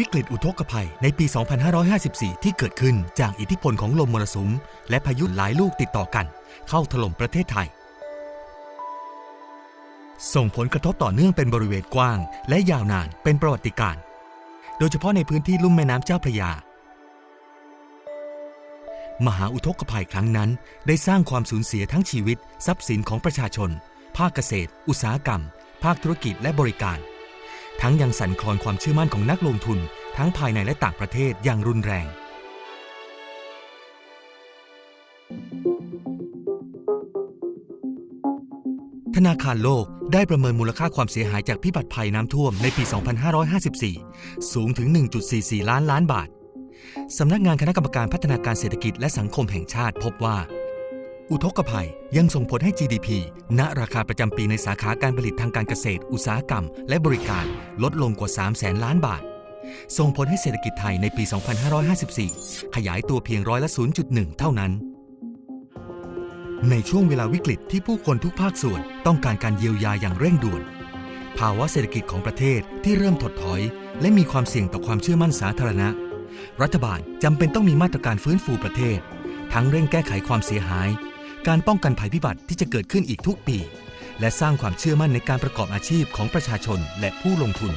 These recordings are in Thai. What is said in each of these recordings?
วิกฤตอุทกภัยในปี 2554 ที่เกิดขึ้นจากอิทธิพลของลมมรสุม และพายุหลายลูกติดต่อกัน เข้าถล่มประเทศไทย ส่งผลกระทบต่อเนื่องเป็นบริเวณกว้าง และยาวนานเป็นประวัติการณ์โดยเฉพาะในพื้นที่ลุ่มแม่น้ำเจ้าพระยา มหาอุทกภัยครั้งนั้นได้สร้างความสูญเสียทั้งชีวิต ทรัพย์สินของประชาชน ภาคเกษตร อุตสาหกรรม ภาคธุรกิจและบริการทั้งยังสั่นคลอนความเชื่อมั่นของนักลงทุน ทั้งภายในและต่างประเทศอย่างรุนแรง ธนาคารโลกได้ประเมินมูลค่าความเสียหายจากพิบัติภัยน้ำท่วมในปี 2554 สูงถึง 1.44 ล้านล้านบาท สำนักงานคณะกรรมการพัฒนาการเศรษฐกิจและสังคมแห่งชาติพบว่า อุทกภัยยังส่งผลให้ GDP ณ ราคาประจำปีในสาขาการผลิตทางการเกษตร อุตสาหกรรม และบริการลดลงกว่า3แสนล้านบาท ส่งผลให้เศรษฐกิจไทยในปี 2554 ขยายตัวเพียงร้อยละ 0.1 เท่านั้น ในช่วงเวลาวิกฤตที่ผู้คนทุกภาคส่วนต้องการการเยียวยาอย่างเร่งด่วน ภาวะเศรษฐกิจของประเทศที่เริ่มถดถอย และมีความเสี่ยงต่อความเชื่อมั่นสาธารณะ รัฐบาลจำเป็นต้องมีมาตรการฟื้นฟูประเทศ ทั้งเร่งแก้ไขความเสียหาย การป้องกันภัยพิบัติที่จะเกิดขึ้นอีกทุกปีและสร้างความเชื่อมั่นในการประกอบอาชีพของประชาชนและผู้ลงทุน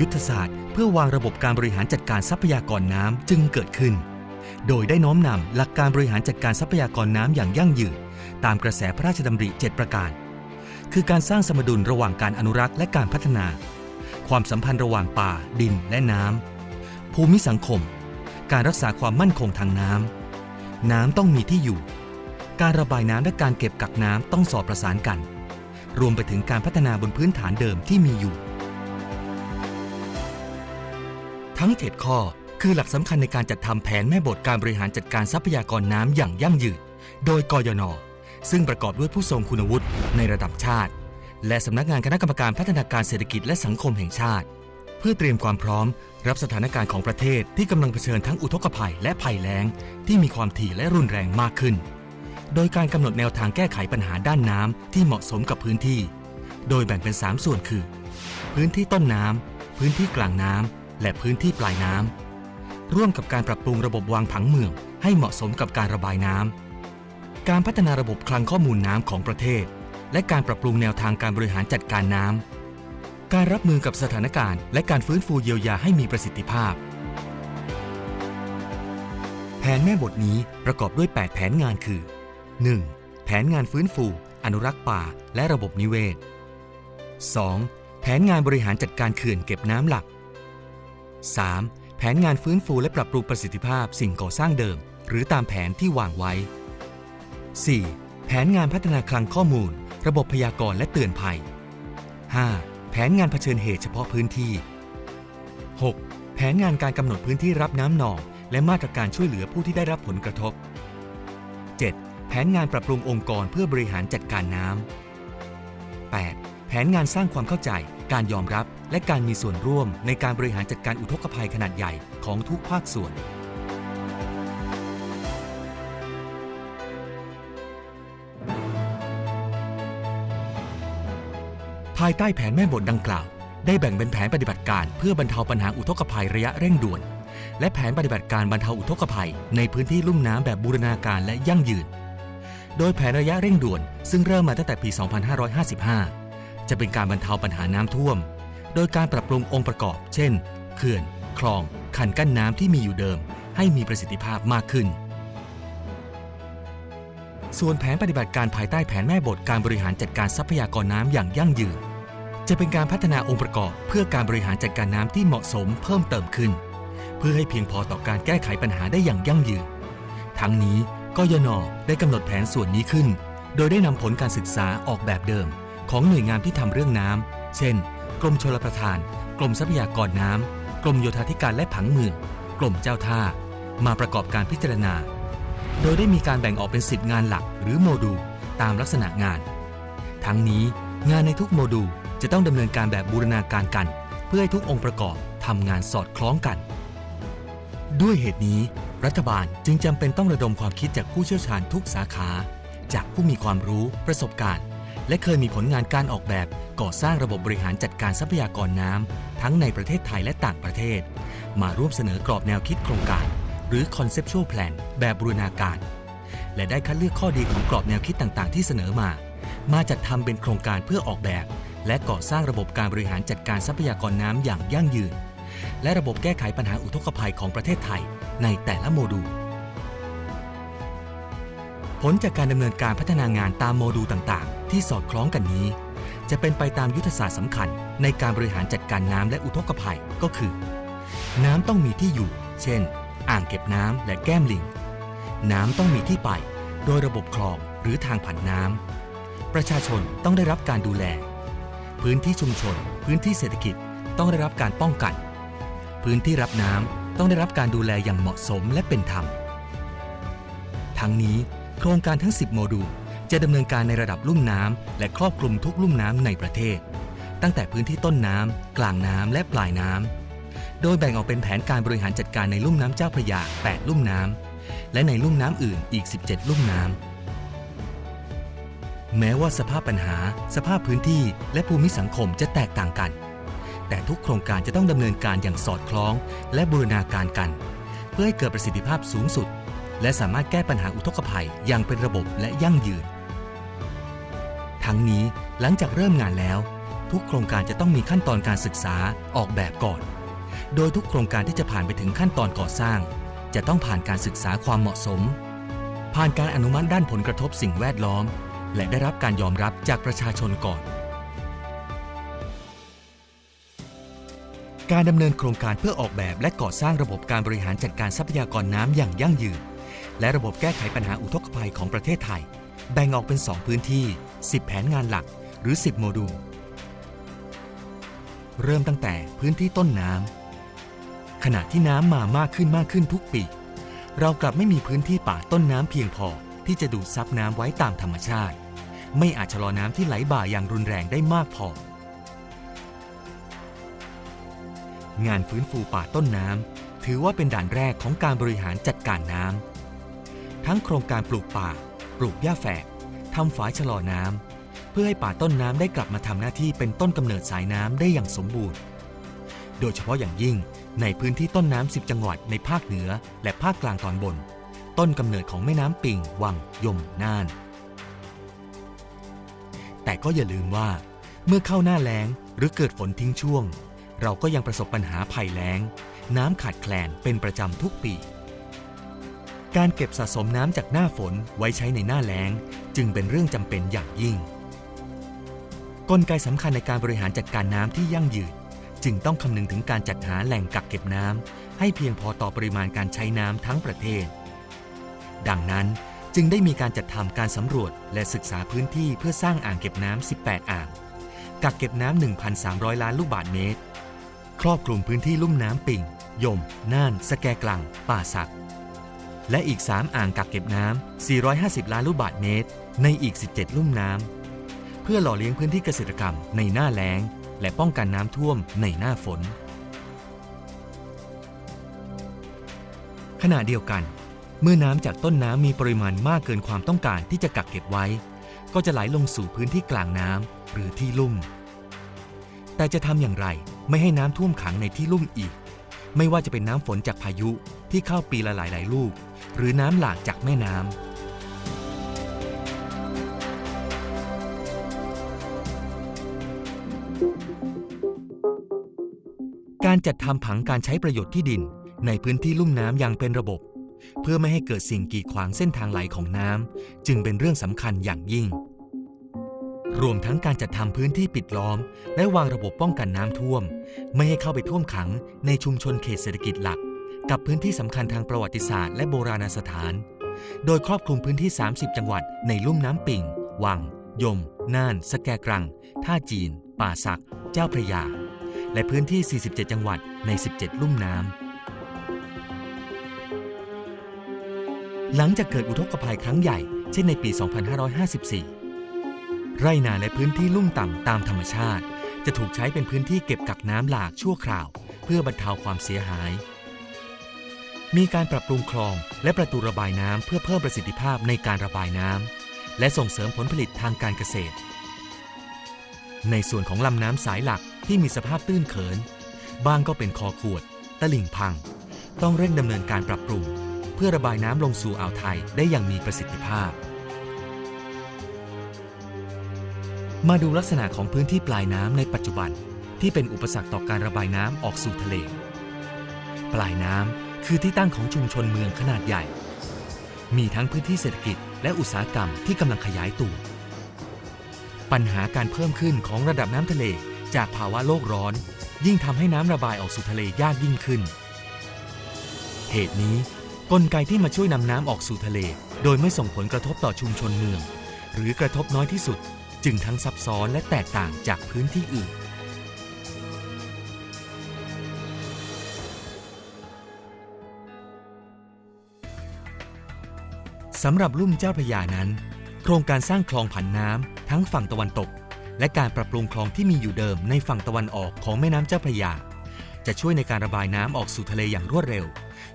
ยุทธศาสตร์เพื่อวางระบบการบริหารจัดการทรัพยากรน้ำจึงเกิดขึ้น โดยได้น้อมนำหลักการบริหารจัดการทรัพยากรน้ำอย่างยั่งยืนตามกระแสพระราชดำริ 7 ประการ คือการสร้างสมดุลระหว่างการอนุรักษ์และการพัฒนา ความสัมพันธ์ระหว่างป่า ดินและน้ำภูมิสังคม การรักษาความมั่นคงทางน้ำน้ำต้องมีที่อยู่ การระบายน้ำและการเก็บกักน้ำต้องสอดประสานกัน รวมไปถึงการพัฒนาบนพื้นฐานเดิมที่มีอยู่ ทั้ง7ข้อคือหลักสำคัญในการจัดทำแผนแม่บทการบริหารจัดการทรัพยากรน้ำอย่างยั่งยืน โดยกยน ซึ่งประกอบด้วยผู้ทรงคุณวุฒิในระดับชาติ และสำนักงานคณะกรรมการพัฒนาการเศรษฐกิจและสังคมแห่งชาติ เพื่อเตรียมความพร้อม รับสถานการณ์ของประเทศที่กำลังเผชิญทั้งอุทกภัยและภัยแล้ง ที่มีความถี่และรุนแรงมากขึ้น โดยการกำหนดแนวทางแก้ไขปัญหาด้านน้ำที่เหมาะสมกับพื้นที่ โดยแบ่งเป็น 3 ส่วนคือ พื้นที่ต้นน้ำพื้นที่กลางน้ำ และพื้นที่ปลายน้ำร่วมกับการปรับปรุงระบบวางผังเมือง ให้เหมาะสมกับการระบายน้ำการพัฒนาระบบคลังข้อมูลน้ำของประเทศ และการปรับปรุงแนวทางการบริหารจัดการน้ำการรับมือกับสถานการณ์ และการฟื้นฟูเยียวยาให้มีประสิทธิภาพ แผนแม่บทนี้ประกอบด้วย 8 แผนงานคือ 1. แผนงานฟื้นฟู อนุรักษ์ป่า และระบบนิเวศ 2. แผนงานบริหารจัดการเขื่อนเก็บน้ำหลัก 3. แผนงานฟื้นฟูและปรับปรุงประสิทธิภาพสิ่งก่อสร้างเดิม หรือตามแผนที่วางไว้ 4. แผนงานพัฒนาคลังข้อมูล ระบบพยากรณ์และเตือนภัย 5. แผนงานเผชิญเหตุเฉพาะพื้นที่ 6. แผนงานการกำหนดพื้นที่รับน้ำหนอง และมาตรการช่วยเหลือผู้ที่ได้รับผลกระทบ 7. แผนงานปรับปรุงองค์กรเพื่อบริหารจัดการน้ำ 8. แผนงานสร้างความเข้าใจ การยอมรับ และการมีส่วนร่วมในการบริหารจัดการอุทกภัยขนาดใหญ่ของทุกภาคส่วน ภายใต้แผนแม่บทดังกล่าว ได้แบ่งเป็นแผนปฏิบัติการเพื่อบรรเทาปัญหาอุทกภัยระยะเร่งด่วน และแผนปฏิบัติการบรรเทาอุทกภัย ในพื้นที่ลุ่มน้ำแบบบูรณาการและยั่งยืน โดยแผนระยะเร่งด่วนซึ่งเริ่มมาตั้งแต่ปี 2555 จะเป็นการบรรเทาปัญหาน้ำท่วม โดยการปรับปรุงองค์ประกอบ เช่น เขื่อน คลอง คันกั้นน้ำที่มีอยู่เดิม ให้มีประสิทธิภาพมากขึ้น ส่วนแผนปฏิบัติการภายใต้แผนแม่บทการบริหารจัดการทรัพยากรน้ำอย่างยั่งยืน จะเป็นการพัฒนาองค์ประกอบ เพื่อการบริหารจัดการน้ำที่เหมาะสมเพิ่มเติมขึ้น เพื่อให้เพียงพอต่อการแก้ไขปัญหาได้อย่างยั่งยืน ทั้งนี้กยนได้กำหนดแผนส่วนนี้ขึ้น โดยได้นำผลการศึกษาออกแบบเดิม ของหน่วยงานที่ทำเรื่องน้ำเช่น รมชลประทาน กรมทรัพยากรน้ำ กรมโยธาธิการและผังเมือง กรมเจ้าท่า มาประกอบการพิจารณา โดยได้มีการแบ่งออกเป็น10งานหลักหรือโมดูลตามลักษณะงาน ทั้งนี้งานในทุกโมดูลจะต้องดำเนินการแบบบูรณาการกัน เพื่อให้ทุกองค์ประกอบทำงานสอดคล้องกัน ด้วยเหตุนี้ รัฐบาลจึงจำเป็นต้องระดมความคิดจากผู้เชี่ยวชาญทุกสาขา จากผู้มีความรู้ประสบการณ์ และเคยมีผลงานการออกแบบก่อสร้างระบบบริหารจัดการทรัพยากรน้ำทั้งในประเทศไทยและต่างประเทศ มาร่วมเสนอกรอบแนวคิดโครงการ หรือ conceptual plan แบบบูรณาการ และได้คัดเลือกข้อดีของกรอบแนวคิดต่างๆ ที่เสนอมา มาจัดทำเป็นโครงการเพื่อออกแบบ และก่อสร้างระบบการบริหารจัดการทรัพยากรน้ำอย่างยั่งยืน และระบบแก้ไขปัญหาอุทกภัยของประเทศไทย ในแต่ละโมดูลผลจากการดำเนินการพัฒนางานตามโมดูลต่างๆที่สอดคล้องกันนี้ จะเป็นไปตามยุทธศาสตร์สำคัญ ในการบริหารจัดการน้ำและอุทกภัยก็คือ น้ำต้องมีที่อยู่ เช่น อ่างเก็บน้ำและแก้มลิง น้ำต้องมีที่ไป โดยระบบคลองหรือทางผ่านน้ำประชาชนต้องได้รับการดูแล พื้นที่ชุมชน พื้นที่เศรษฐกิจต้องได้รับการป้องกัน พื้นที่รับน้ำต้องได้รับการดูแลอย่างเหมาะสมและเป็นธรรม ทั้งนี้โครงการทั้ง 10 โมดูล จะดำเนินการในระดับลุ่มน้ำและครอบคลุมทุกลุ่มน้ำในประเทศ ตั้งแต่พื้นที่ต้นน้ำกลางน้ำและปลายน้ำโดยแบ่งออกเป็นแผนการบริหารจัดการในลุ่มน้ำเจ้าพระยา 8 ลุ่มน้ำและในลุ่มน้ำอื่นอีก 17 ลุ่มน้ำแม้ว่าสภาพปัญหา สภาพพื้นที่และภูมิสังคมจะแตกต่างกัน แต่ทุกโครงการจะต้องดำเนินการอย่างสอดคล้อง และบูรณาการกัน เพื่อให้เกิดประสิทธิภาพสูงสุด และสามารถแก้ปัญหาอุทกภัยอย่างเป็นระบบและยั่งยืน ทั้งนี้หลังจากเริ่มงานแล้ว ทุกโครงการจะต้องมีขั้นตอนการศึกษาออกแบบก่อน โดยทุกโครงการที่จะผ่านไปถึงขั้นตอนก่อสร้าง จะต้องผ่านการศึกษาความเหมาะสม ผ่านการอนุมัติด้านผลกระทบสิ่งแวดล้อม และได้รับการยอมรับจากประชาชนก่อน การดำเนินโครงการเพื่อออกแบบและก่อสร้างระบบการบริหารจัดการทรัพยากรน้ำอย่างยั่งยืนและระบบแก้ไขปัญหาอุทกภัยของประเทศไทย แบ่งออกเป็น 2 พื้นที่ 10 แผนงานหลักหรือ 10 โมดูล เริ่มตั้งแต่พื้นที่ต้นน้ำขณะที่น้ำมามากขึ้นมากขึ้นทุกปี เรากลับไม่มีพื้นที่ป่าต้นน้ำเพียงพอที่จะดูดซับน้ำไว้ตามธรรมชาติ ไม่อาจชะลอน้ำที่ไหลบ่าอย่างรุนแรงได้มากพอ งานฟื้นฟูป่าต้นน้ำถือว่าเป็นด่านแรกของการบริหารจัดการน้ำทั้งโครงการปลูกป่า ปลูกหญ้าแฝกทำฝายชะลอน้ำ เพื่อให้ป่าต้นน้ำได้กลับมาทำหน้าที่เป็นต้นกำเนิดสายน้ำได้อย่างสมบูรณ์ โดยเฉพาะอย่างยิ่งในพื้นที่ต้นน้ำ10จังหวัดในภาคเหนือและภาคกลางตอนบน ต้นกำเนิดของแม่น้ำปิง วัง ยม น่าน แต่ก็อย่าลืมว่า เมื่อเข้าหน้าแล้งหรือเกิดฝนทิ้งช่วง เราก็ยังประสบปัญหาภัยแล้ง น้ำขาดแคลนเป็นประจำทุกปี การเก็บสะสมน้ำจากหน้าฝนไว้ใช้ในหน้าแล้ง จึงเป็นเรื่องจำเป็นอย่างยิ่ง กลไกสำคัญในการบริหารจัดการน้ำที่ยั่งยืนจึงต้องคำนึงถึงการจัดหาแหล่งกักเก็บน้ำให้เพียงพอต่อปริมาณการใช้น้ำทั้งประเทศ ดังนั้นจึงได้มีการจัดทำการสำรวจและศึกษาพื้นที่เพื่อสร้างอ่างเก็บน้ำ 18 อ่าง กักเก็บน้ำ 1,300 ล้านลูกบาศก์เมตร ครอบคลุมพื้นที่ลุ่มน้ำปิ่ง ยม น่าน สแกกลัง ป่าสัก และอีก 3 อ่างกักเก็บน้ำ 450 ล้านลูกบาศก์เมตร ในอีก 17 ลุ่มน้ำ เพื่อหล่อเลี้ยงพื้นที่เกษตรกรรมในหน้าแล้ง และป้องกันน้ำท่วมในหน้าฝน ขณะเดียวกัน เมื่อน้ำจากต้นน้ำมีปริมาณมากเกินความต้องการที่จะกักเก็บไว้ ก็จะไหลลงสู่พื้นที่กลางน้ำหรือที่ลุ่ม แต่จะทำอย่างไรไม่ให้น้ำท่วมขังในที่ลุ่มอีก ไม่ว่าจะเป็นน้ำฝนจากพายุที่เข้าปีละหลายหลายลูก หรือน้ำหลากจากแม่น้ำการจัดทำผังการใช้ประโยชน์ที่ดิน ในพื้นที่ลุ่มน้ำอย่างเป็นระบบ เพื่อไม่ให้เกิดสิ่งกีดขวางเส้นทางไหลของน้ำจึงเป็นเรื่องสำคัญอย่างยิ่ง รวมทั้งการจัดทำพื้นที่ปิดล้อม และวางระบบป้องกันน้ำท่วม ไม่ให้เข้าไปท่วมขังในชุมชนเขตเศรษฐกิจหลัก กับพื้นที่สำคัญทางประวัติศาสตร์และโบราณสถาน โดยครอบคลุมพื้นที่ 30 จังหวัดในลุ่มน้ำปิ่งวัง ยม น่าน สแกกรัง ท่าจีน ป่าสัก เจ้าพระยา และพื้นที่ 47 จังหวัดใน 17 ลุ่มน้ำ หลังจากเกิดอุทกภัยครั้งใหญ่ เช่นในปี 2554 ไร่นาและพื้นที่ลุ่มต่ำตามธรรมชาติ จะถูกใช้เป็นพื้นที่เก็บกักน้ำหลากชั่วคราว เพื่อบรรเทาความเสียหาย มีการปรับปรุงคลองและประตูระบายน้ำเพื่อเพิ่มประสิทธิภาพในการระบายน้ำและส่งเสริมผลผลิตทางการเกษตร ในส่วนของลำน้ำสายหลักที่มีสภาพตื้นเขินบางก็เป็นคอขวด ตลิ่งพัง ต้องเร่งดำเนินการปรับปรุง เพื่อระบายน้ำลงสู่อ่าวไทยได้อย่างมีประสิทธิภาพ มาดูลักษณะของพื้นที่ปลายน้ำในปัจจุบัน ที่เป็นอุปสรรคต่อการระบายน้ำออกสู่ทะเล ปลายน้ำ คือที่ตั้งของชุมชนเมืองขนาดใหญ่ มีทั้งพื้นที่เศรษฐกิจและอุตสาหกรรมที่กำลังขยายตัว ปัญหาการเพิ่มขึ้นของระดับน้ำทะเลจากภาวะโลกร้อน ยิ่งทำให้น้ำระบายออกสู่ทะเลยากยิ่งขึ้น เหตุนี้กลไกที่มาช่วยนำน้ำออกสู่ทะเล โดยไม่ส่งผลกระทบต่อชุมชนเมือง หรือกระทบน้อยที่สุด จึงทั้งซับซ้อนและแตกต่างจากพื้นที่อื่น สำหรับลุ่มเจ้าพระยานั้น โครงการสร้างคลองผันน้ำทั้งฝั่งตะวันตก และการปรับปรุงคลองที่มีอยู่เดิมในฝั่งตะวันออกของแม่น้ำเจ้าพระยา จะช่วยในการระบายน้ำออกสู่ทะเลอย่างรวดเร็ว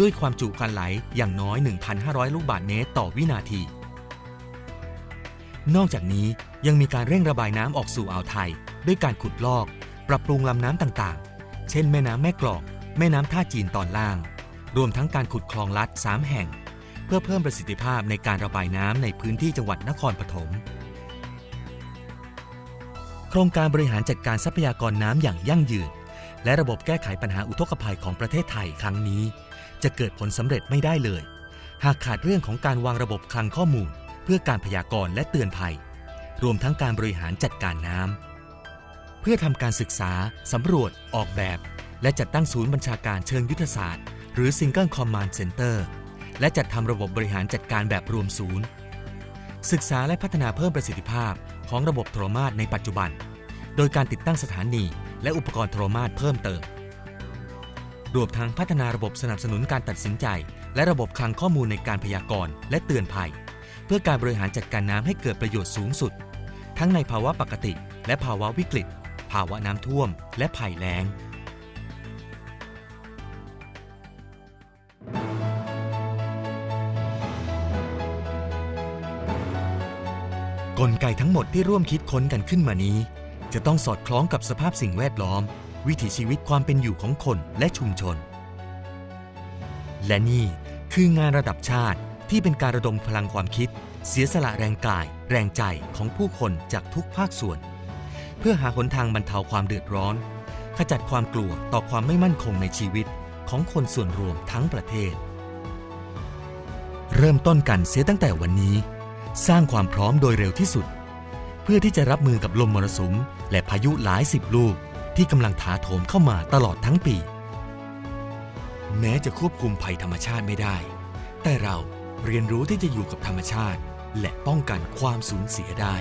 ด้วยความจุการไหลอย่างน้อย 1,500 ลูกบาศก์เมตรต่อวินาที นอกจากนี้ยังมีการเร่งระบายน้ำออกสู่อ่าวไทย ด้วยการขุดลอก ปรับปรุงลำน้ำต่างๆ เช่น แม่น้ำแม่กลอก แม่น้ำท่าจีนตอนล่าง รวมทั้งการขุดคลองลัด 3 แห่ง พื่อเพิ่มประสิทธิภาพในการระบายน้ำในพื้นที่จังหวัดนครปฐม โครงการบริหารจัดการทรัพยากรน้ำอย่างยั่งยืน และระบบแก้ไขปัญหาอุทกภัยของประเทศไทยครั้งนี้ จะเกิดผลสำเร็จไม่ได้เลย หากขาดเรื่องของการวางระบบคลังข้อมูล เพื่อการพยากรณ์และเตือนภัย รวมทั้งการบริหารจัดการน้ำเพื่อทำการศึกษาสำรวจ ออกแบบ และจัดตั้งศูนย์บัญชาการเชิงยุทธศาสตร์ หรือ Single Command Center และจัดทำระบบบริหารจัดการแบบรวมศูนย์ ศึกษาและพัฒนาเพิ่มประสิทธิภาพของระบบโทรมาตในปัจจุบัน โดยการติดตั้งสถานี และอุปกรณ์โทรมาตเพิ่มเติม รวมทั้งพัฒนาระบบสนับสนุนการตัดสินใจ และระบบคลังข้อมูลในการพยากรณ์และเตือนภัย เพื่อการบริหารจัดการน้ำให้เกิดประโยชน์สูงสุด ทั้งในภาวะปกติ และภาวะวิกฤต ภาวะน้ำท่วม และภัยแล้ง กลไกทั้งหมดที่ร่วมคิดค้นกันขึ้นมานี้ จะต้องสอดคล้องกับสภาพสิ่งแวดล้อม วิถีชีวิตความเป็นอยู่ของคนและชุมชน และนี่คืองานระดับชาติที่เป็นการระดมพลังความคิด เสียสละแรงกาย แรงใจของผู้คนจากทุกภาคส่วน เพื่อหาหนทางบรรเทาความเดือดร้อน ขจัดความกลัวต่อความไม่มั่นคงในชีวิตของคนส่วนรวมทั้งประเทศ เริ่มต้นกันเสียตั้งแต่วันนี้ สร้างความพร้อมโดยเร็วที่สุด เพื่อที่จะรับมือกับลมมรสุม และพายุหลายสิบลูกที่กำลังถาโถมเข้ามาตลอดทั้งปี แม้จะควบคุมภัยธรรมชาติไม่ได้ แต่เราเรียนรู้ที่จะอยู่กับธรรมชาติ และป้องกันความสูญเสียได้